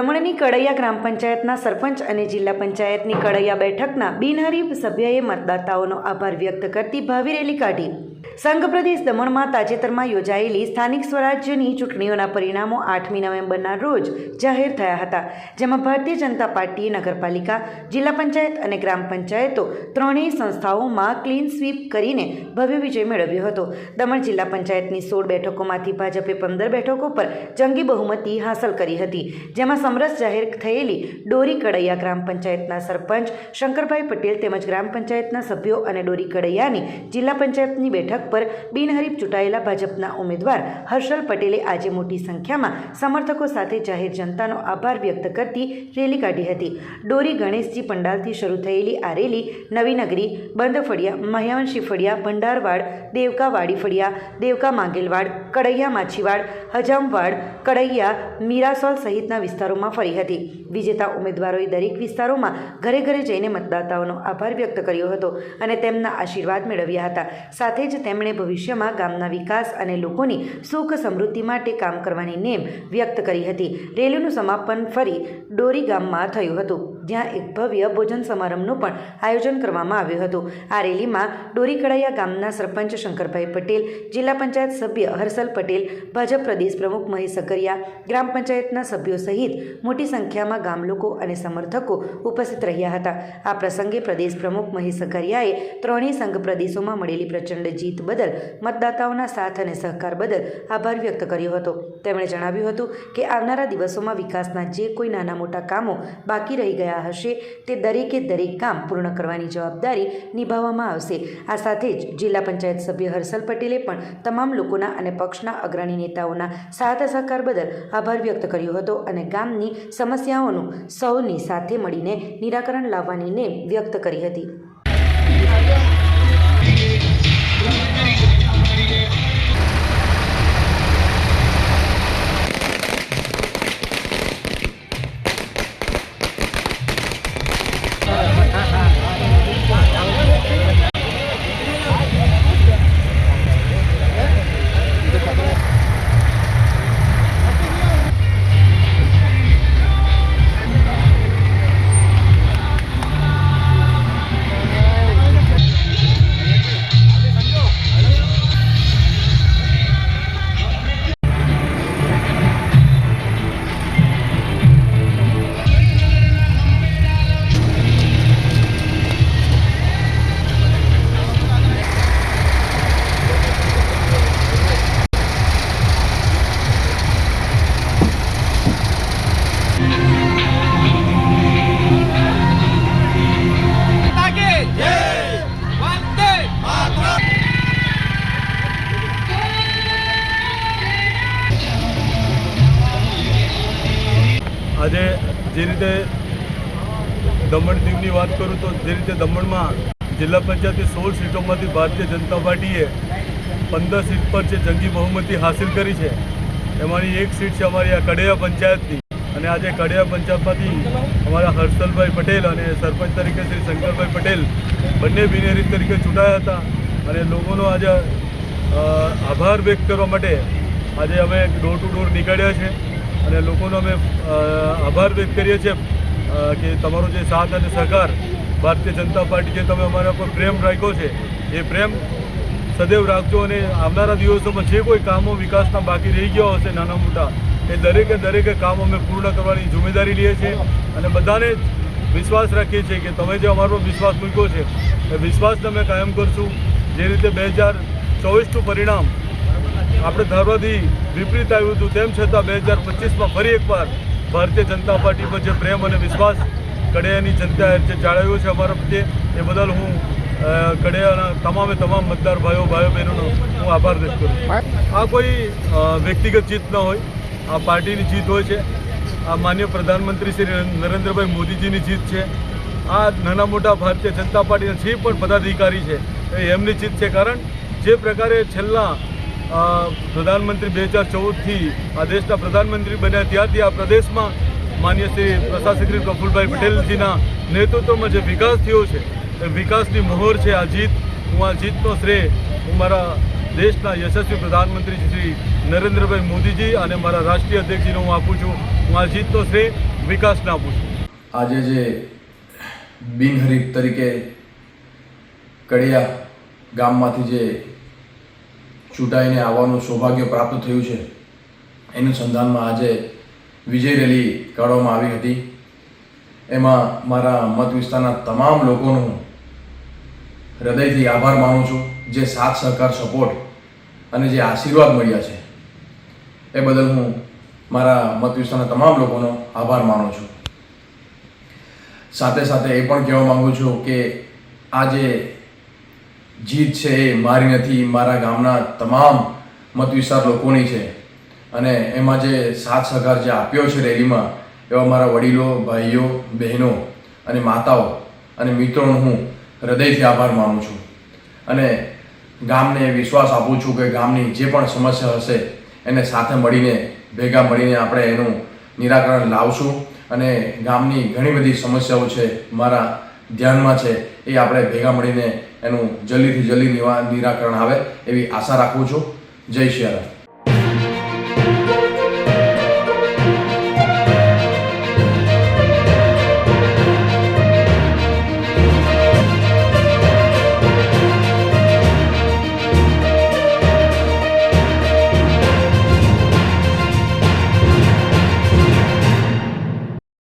દમણની કડૈયા ગ્રામ પંચાયતના સરપંચ અને જિલ્લા પંચાયતની કડૈયા બેઠકના બિનહરીફ સભ્યએ મતદાતાઓનો આભાર વ્યક્ત કરતી ભાવી રેલી કાઢી. સંઘ પ્રદેશ દમણમાં તાજેતરમાં યોજાયેલી સ્થાનિક સ્વરાજ્યની ચૂંટણીઓના પરિણામો આઠમી નવેમ્બરના રોજ જાહેર થયા હતા, જેમાં ભારતીય જનતા પાર્ટીએ નગરપાલિકા, જિલ્લા પંચાયત અને ગ્રામ પંચાયતો ત્રણેય સંસ્થાઓમાં ક્લીન સ્વીપ કરીને ભવ્ય વિજય મેળવ્યો હતો. દમણ જિલ્લા પંચાયતની સોળ બેઠકોમાંથી ભાજપે પંદર બેઠકો પર જંગી બહુમતી હાંસલ કરી હતી, જેમાં સમરસ જાહેર થયેલી ડોરી કડૈયા ગ્રામ પંચાયતના સરપંચ શંકરભાઈ પટેલ તેમજ ગ્રામ પંચાયતના સભ્યો અને ડોરી કડૈયાની જિલ્લા પંચાયતની બેઠક પર બિનહરીફ ચૂંટાયેલા ભાજપના ઉમેદવાર હર્ષલ પટેલે આજે મોટી સંખ્યામાં સમર્થકો સાથે જાહેર જનતાનો આભાર વ્યક્ત કરતી રેલી કાઢી હતી. ડોરી ગણેશજી પંડાલથી શરૂ થયેલી આ રેલી નવી બંધ ફળિયા મહ્યાવંશી ફળિયા, ભંડારવાડ દેવકા વાડી ફળિયા, દેવકા માંગેલવાડ, કડૈયા માછીવાડ, હજામવાડ, કડૈયા, મીરાસોલ સહિતના વિસ્તારોમાં ફરી હતી. વિજેતા ઉમેદવારોએ દરેક વિસ્તારોમાં ઘરે ઘરે જઈને મતદાતાઓનો આભાર વ્યક્ત કર્યો હતો અને તેમના આશીર્વાદ મેળવ્યા હતા. સાથે જ તેમણે ભવિષ્યમાં ગામના વિકાસ અને લોકોની સુખ સમૃદ્ધિ માટે કામ કરવાની નેમ વ્યક્ત કરી હતી. રેલીનું સમાપન ફરી ડોરી ગામમાં થયું હતું. જ્યાં એક ભવ્ય ભોજન સમારંભનું પણ આયોજન કરવામાં આવ્યું હતું. આ રેલીમાં ડોરીકડાયા ગામના સરપંચ શંકરભાઈ પટેલ, જિલ્લા પંચાયત સભ્ય હર્ષલ પટેલ, ભાજપ પ્રદેશ પ્રમુખ મહેશ સકરિયા, ગ્રામ પંચાયતના સભ્યો સહિત મોટી સંખ્યામાં ગામ લોકો અને સમર્થકો ઉપસ્થિત રહ્યા હતા. આ પ્રસંગે પ્રદેશ પ્રમુખ મહેશ સકરિયાએ ત્રણેય સંઘ પ્રદેશોમાં મળેલી પ્રચંડ જીત બદલ મતદાતાઓના સાથ અને સહકાર બદલ આભાર વ્યક્ત કર્યો હતો. તેમણે જણાવ્યું હતું કે આવનારા દિવસોમાં વિકાસના જે કોઈ નાના મોટા કામો બાકી રહી ગયા હશે તે દરેકે દરેક કામ પૂર્ણ કરવાની જવાબદારી નિભાવવામાં આવશે. આ સાથે જ જિલ્લા પંચાયત સભ્ય હર્ષલ પટેલે પણ તમામ લોકોના અને પક્ષના અગ્રણી નેતાઓના સાથ સહકાર બદલ આભાર વ્યક્ત કર્યો હતો અને ગામની સમસ્યાઓનું સૌની સાથે મળીને નિરાકરણ લાવવાની નેમ વ્યક્ત કરી હતી. જે રીતે દમણ દીવની વાત કરું તો જે રીતે દમણમાં જિલ્લા પંચાયતની સોળ સીટોમાંથી ભારતીય જનતા પાર્ટીએ પંદર સીટ પર જે જંગી બહુમતી હાંસિલ કરી છે, એમાંની એક સીટ છે અમારી આ કડિયા પંચાયતની. અને આજે કડિયા પંચાયતમાંથી અમારા હર્ષલભાઈ પટેલ અને સરપંચ તરીકે શ્રી શંકરભાઈ પટેલ બંને બિનેરી તરીકે ચૂંટાયા હતા. અને લોકોનો આજે આભાર વ્યક્ત કરવા માટે આજે અમે ડોર ટુ ડોર નીકળ્યા છે અને લોકોનો અમે આભાર વ્યક્ત કરીએ છીએ કે તમારો જે સાથ અને સહકાર ભારતીય જનતા પાર્ટી જે તમે અમારા પર પ્રેમ રાખ્યો છે, એ પ્રેમ સદૈવ રાખજો અને આવનારા દિવસોમાં જે કોઈ કામો વિકાસના બાકી રહી ગયા હશે નાના મોટા, એ દરેકે દરેકે કામ અમે પૂર્ણ કરવાની જિમ્મેદારી લઈએ છીએ અને બધાને વિશ્વાસ રાખીએ છીએ કે તમે જે અમારો વિશ્વાસ મૂક્યો છે, એ વિશ્વાસને અમે કાયમ કરશું. જે રીતે બે હજાર ચોવીસનું પરિણામ આપણે ધારવાથી વિપરીત આવ્યું હતું. તેમ છતાં બે હજાર પચીસમાં ફરી એકવાર ભારતીય જનતા પાર્ટી પર જે પ્રેમ અને વિશ્વાસ કડિયાની જનતાએ જે જાળવ્યો છે અમારા પ્રત્યે, એ બદલ હું કડિયાના તમામે તમામ મતદાર ભાઈઓ ભાઈઓ બહેનોનો હું આભાર વ્યક્ત કરું આ કોઈ વ્યક્તિગત જીત ન હોય. આ પાર્ટીની જીત હોય છે. આ માન્ય પ્રધાનમંત્રી શ્રી નરેન્દ્રભાઈ મોદીજીની જીત છે. આ નાના મોટા ભારતીય જનતા પાર્ટીના જે પણ પદાધિકારી છે, એ એમની જીત છે. કારણ જે પ્રકારે છેલ્લા પ્રધાનમંત્રી બે હજાર ચૌદથી આ દેશના પ્રધાનમંત્રી બન્યા ત્યારથી આ પ્રદેશમાં માન્ય શ્રી પ્રશાસકશ્રી પ્રફુલભાઈ પટેલજીના નેતૃત્વમાં જે વિકાસ થયો છે, એ વિકાસની મહોર છે આ જીત. હું આ જીતનો શ્રેય હું મારા દેશના યશસ્વી પ્રધાનમંત્રી શ્રી નરેન્દ્રભાઈ મોદીજી અને મારા રાષ્ટ્રીય અધ્યક્ષજીને હું આપું છું. હું આ જીતનો શ્રેય વિકાસને આપું છું. આજે જે બિનહરીફ તરીકે કડિયા ગામમાંથી જે ચૂંટાઈને આવવાનું સૌભાગ્ય પ્રાપ્ત થયું છે. એનું સંધાનમાં આજે વિજય રેલી કાઢવામાં આવી હતી. એમાં મારા મત વિસ્તારના તમામ લોકોનો હું હૃદયથી આભાર માનું છું. જે સાથ, સહકાર, સપોર્ટ અને જે આશીર્વાદ મળ્યા છે, એ બદલ હું મારા મત વિસ્તારના તમામ લોકોનો આભાર માનું છું. સાથે સાથે એ પણ કહેવા માગું છું કે આ જે જીત છે એ મારી નથી, મારા ગામના તમામ મત વિસ્તાર લોકોની છે. અને એમાં જે સાથ સહકાર જે આપ્યો છે રેલીમાં, એવા મારા વડીલો, ભાઈઓ, બહેનો અને માતાઓ અને મિત્રોનો હું હૃદયથી આભાર માનું છું. અને ગામને વિશ્વાસ આપું છું કે ગામની જે પણ સમસ્યા હશે, એને સાથે મળીને, ભેગા મળીને આપણે એનું નિરાકરણ લાવશું. અને ગામની ઘણી બધી સમસ્યાઓ છે મારા ધ્યાનમાં છે. એ આપણે ભેગા મળીને એનું જલ્દીથી જલ્દી નિરાકરણ આવે એવી આશા રાખું છું. જય શ્રી રામ.